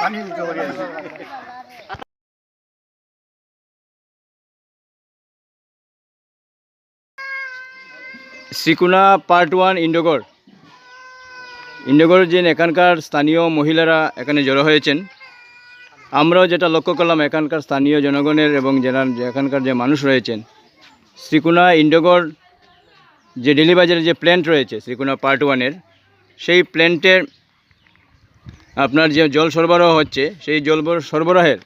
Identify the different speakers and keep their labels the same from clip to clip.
Speaker 1: পানি
Speaker 2: part one ইন্ডোগর। ইন্ডোগর যে এখানকার স্থানীয় মহিলারা এখানে জড়ো হয়েছেন, আমরাও যেটা লক্ষ্য করলাম এখানকার স্থানীয় জনগণের এবং যারা এখানকার যে মানুষ রয়েছেন শ্রীকুনা ইন্ডোগর যে ডেলিবাজারের যে প্ল্যান্ট রয়েছে শ্রীকুনা পার্ট ওয়ানের, সেই প্ল্যান্টের আপনার যে জল সরবরাহ হচ্ছে, সেই জল সরবরাহের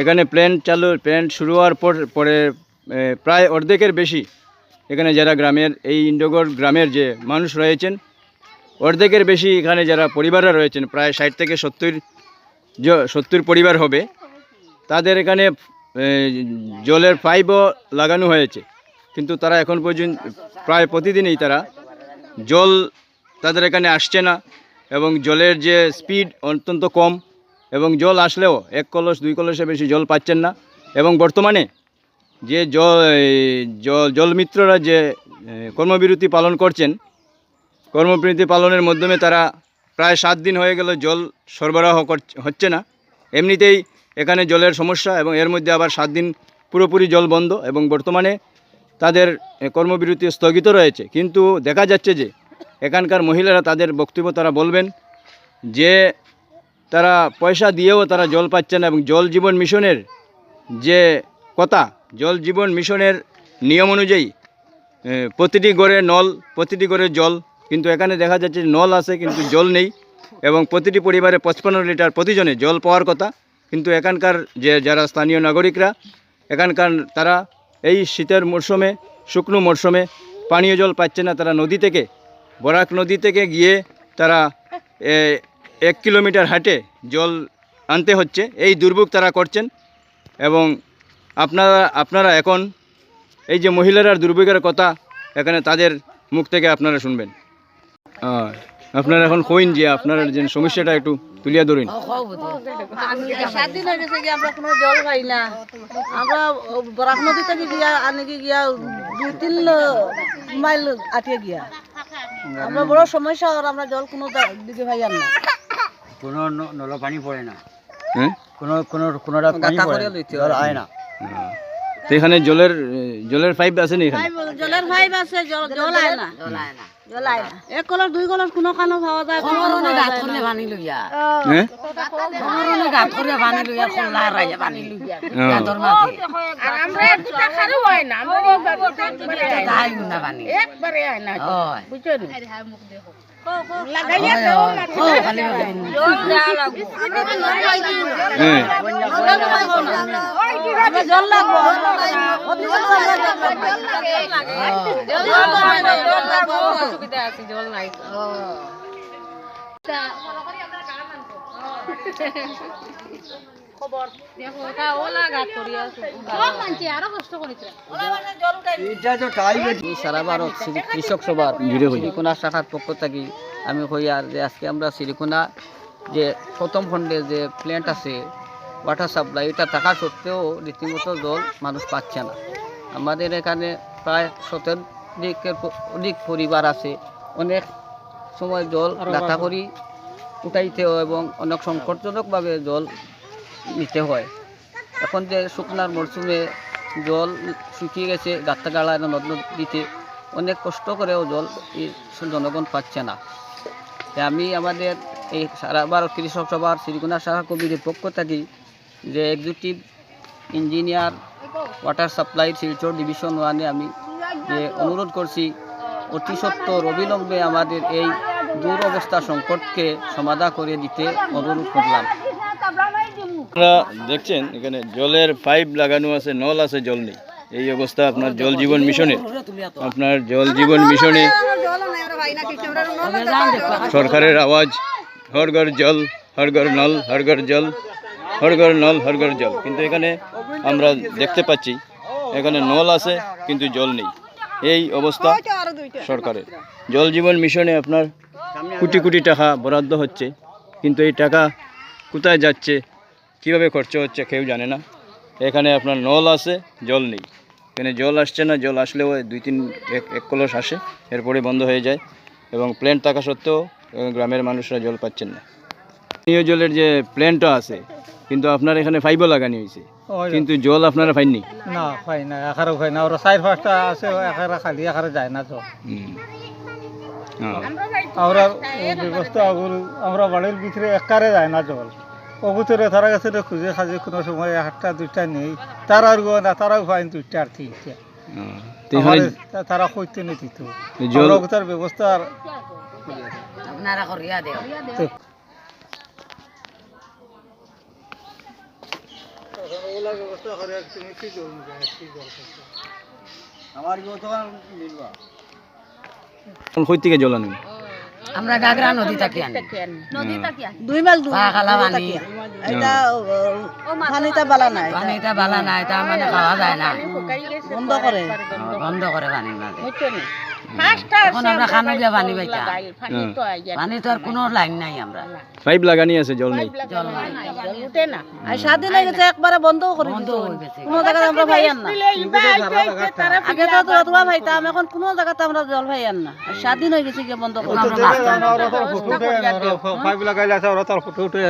Speaker 2: এখানে প্ল্যান্ট চালু প্ল্যান্ট শুরু হওয়ার পর, পরে প্রায় অর্ধেকের বেশি এখানে যারা গ্রামের, এই ইন্ডোগর গ্রামের যে মানুষ রয়েছেন, অর্ধেকের বেশি এখানে যারা পরিবাররা রয়েছেন, প্রায় ষাট থেকে সত্তর সত্তর পরিবার হবে, তাদের এখানে জলের পাইপও লাগানো হয়েছে। কিন্তু তারা এখন পর্যন্ত, প্রায় প্রতিদিনই তারা জল তাদের এখানে আসছে না। এবং জলের যে স্পিড অত্যন্ত কম এবং জল আসলেও এক কলস, দুই কলসে বেশি জল পাচ্ছেন না। এবং বর্তমানে যে জল জল জলমিত্ররা যে কর্মবিরতি পালন করছেন, কর্মবিরতি পালনের মাধ্যমে তারা প্রায় সাত দিন হয়ে গেল জল সরবরাহ হচ্ছে না। এমনিতেই এখানে জলের সমস্যা এবং এর মধ্যে আবার সাত দিন পুরোপুরি জল বন্ধ এবং বর্তমানে তাদের কর্মবিরতি স্থগিত রয়েছে। কিন্তু দেখা যাচ্ছে যে এখানকার মহিলারা তাদের বক্তব্য তারা বলবেন যে তারা পয়সা দিয়েও তারা জল পাচ্ছে না এবং জল জীবন মিশনের যে কথা, জল জীবন মিশনের নিয়ম অনুযায়ী প্রতিটি ঘরে নল, প্রতিটি ঘরে জল, কিন্তু এখানে দেখা যাচ্ছে নল আছে কিন্তু জল নেই এবং প্রতিটি পরিবারে পঁচপান্ন লিটার প্রতিজনে জল পাওয়ার কথা, কিন্তু এখানকার যে যারা স্থানীয় নাগরিকরা, এখানকার তারা এই শীতের মরশুমে, শুকনো মরশুমে পানীয় জল পাচ্ছে না, তারা নদী থেকে বরাক নদী থেকে গিয়ে তারা এক কিলোমিটার হাঁটে জল আনতে হচ্ছে। এই দুর্ভোগ তারা করছেন এবং আপনারা আপনারা এখন এই যে মহিলারা দুর্ভোগের কথা এখানে তাদের মুখ থেকে আপনারা শুনবেন। আপনারা এখন কইন যে আপনার যে সমস্যাটা একটু তুলিয়া ধরুন।
Speaker 3: আমরা বরাক নদী থেকে গিয়া গিয়া দুই, তিন মাইল আটিয়ে গিয়া। আমরা বড় সমস্যা আর আমরা জল কোনো দিকে ভাই আর না।
Speaker 1: কোনো নল পানি পড়ে না।
Speaker 2: হ্যাঁ?
Speaker 1: কোনো কোনো কোনো রাত পানি পড়ে। জল আয় না।
Speaker 2: তো এখানে জলের জলের পাইপ আছে না এখানে?
Speaker 3: জলের পাইপ আছে জল জল আয় না। জল আয় না। এক কলর দুই কলর কোনো কানো পাওয়া যায় কোনো কানো পাওয়া যায় না।
Speaker 2: হ্যাঁ ও। হ্যাঁ
Speaker 3: আমরা জল লাগবো। অতি জল লাগবো, জল লাগবো। জল লাগবো,
Speaker 4: সারা ভারত কৃষক সভার। শ্রীকোনা শাখার পক্ষ থেকে আমি হই আর যে আজকে আমরা শ্রীকোনা যে প্রথম খণ্ডে যে প্ল্যান্ট আছে ওয়াটার সাপ্লাই এটা থাকা সত্ত্বেও রীতিমতো জল মানুষ পাচ্ছে না আমাদের এখানে প্রায় শতাধিকের প- অনেক পরিবার আছে। অনেক সময় জল ডাটা করি উঠাইতে হয় এবং অনেক সংকটজনকভাবে জল নিতে হয়। এখন যে শুকনার মরশুমে জল শুকিয়ে গেছে গাত্তা গাড়া নদ নদীতে অনেক কষ্ট করেও জল জনগণ পাচ্ছে না। তাই আমি আমাদের এই সারা ভারত কৃষক সভার শ্রীগুণা শাখা কবিরের পক্ষ থেকে যে executive engineer water supply Silchar division ওয়ানে আমি যে অনুরোধ করছি, অতি সত্তর অবিলম্বে আমাদের এই দূর অবস্থা সংকটকে সমাধা করে দিতে অনুরোধ করলাম।
Speaker 2: আপনারা দেখছেন, এখানে জলের পাইপ লাগানো আছে, নল আছে, জল নেই। এই অবস্থা আপনার জল জীবন মিশনে। আপনার জল জীবন মিশনে সরকারের আওয়াজ, হর ঘর জল, হর ঘর নল, হর ঘর জল, হর ঘর নল, হর ঘর জল। কিন্তু এখানে আমরা দেখতে পাচ্ছি, এখানে নল আছে, কিন্তু জল নেই। এই অবস্থা সরকারের। জল জীবন মিশনে আপনার কোটি কোটি টাকা বরাদ্দ হচ্ছে কিন্তু এই টাকা কোথায় যাচ্ছে কীভাবে খরচ হচ্ছে কেউ জানে না। এখানে আপনার নল আছে জল নেই। এখানে জল আসছে না জল আসলেও ওই দুই তিন এক এক কলস আসে এরপরে বন্ধ হয়ে যায়। এবং প্ল্যান্ট থাকা সত্ত্বেও গ্রামের মানুষরা জল পাচ্ছেন না। পানীয় জলের যে প্ল্যানটা আছে কিন্তু আপনার এখানে পাইপও লাগানি হয়েছে। কিন্তু জল আপনারা পাইননি?
Speaker 5: না পাই না এখারে পাই না। ওরা চার পাঁচটা আছে এখারে খালি এখারে যায় না তো
Speaker 2: হুম। হ্যাঁ।
Speaker 5: আমরা ব্যবস্থা আমরা বাড়ির ভিতরে একারে যায় না জল। অগুতরে তারা কাছে খুঁজে খাজে কোনো সময় একটা দুইটা নেই। তারা আর না তারাও পাইন দুইটা আর তিনটা।
Speaker 2: হ্যাঁ।
Speaker 5: আমারে তারা কইতে নি দিত
Speaker 2: জল
Speaker 5: আমরা অগুতার ব্যবস্থা আর তো
Speaker 1: আমার
Speaker 2: কই থেকে জল
Speaker 6: আমরা গাগরা নদী থাকি আনি
Speaker 3: দুই মাইল দূর
Speaker 6: খালা পানি
Speaker 3: এটা পানিটা বালা নাই।
Speaker 6: পানি এটা বালা না এটা মানে খাওয়া যায় না।
Speaker 3: বন্ধ করে।
Speaker 6: বন্ধ করে পানি এখন আমরা খানো দিয়ে পানি পাইতাম
Speaker 2: হ্যাঁ।
Speaker 6: পানি তো আর কোনো লাইন নাই আমরা।
Speaker 2: পাইপ লাগানি আছে জল নেই।
Speaker 6: জল নাই।
Speaker 3: আর স্বাধীন হয়ে গেছে একবারে বন্ধ করে
Speaker 6: বন্ধ হয়ে গেছে
Speaker 3: কোনো জায়গায় আমরা ভাইয়ান না। আগে তো তো তোমার ভাইতাম এখন কোনো জায়গাতে আমরা জল ভাইয়ান না। আর স্বাধীন হয়ে গেছে গিয়ে বন্ধ করে
Speaker 6: আমরা মাছ
Speaker 5: ওরা তো ফটো উঠে ওরা পাইপ লাগাইলে আছে ওরা তার ফটো উঠে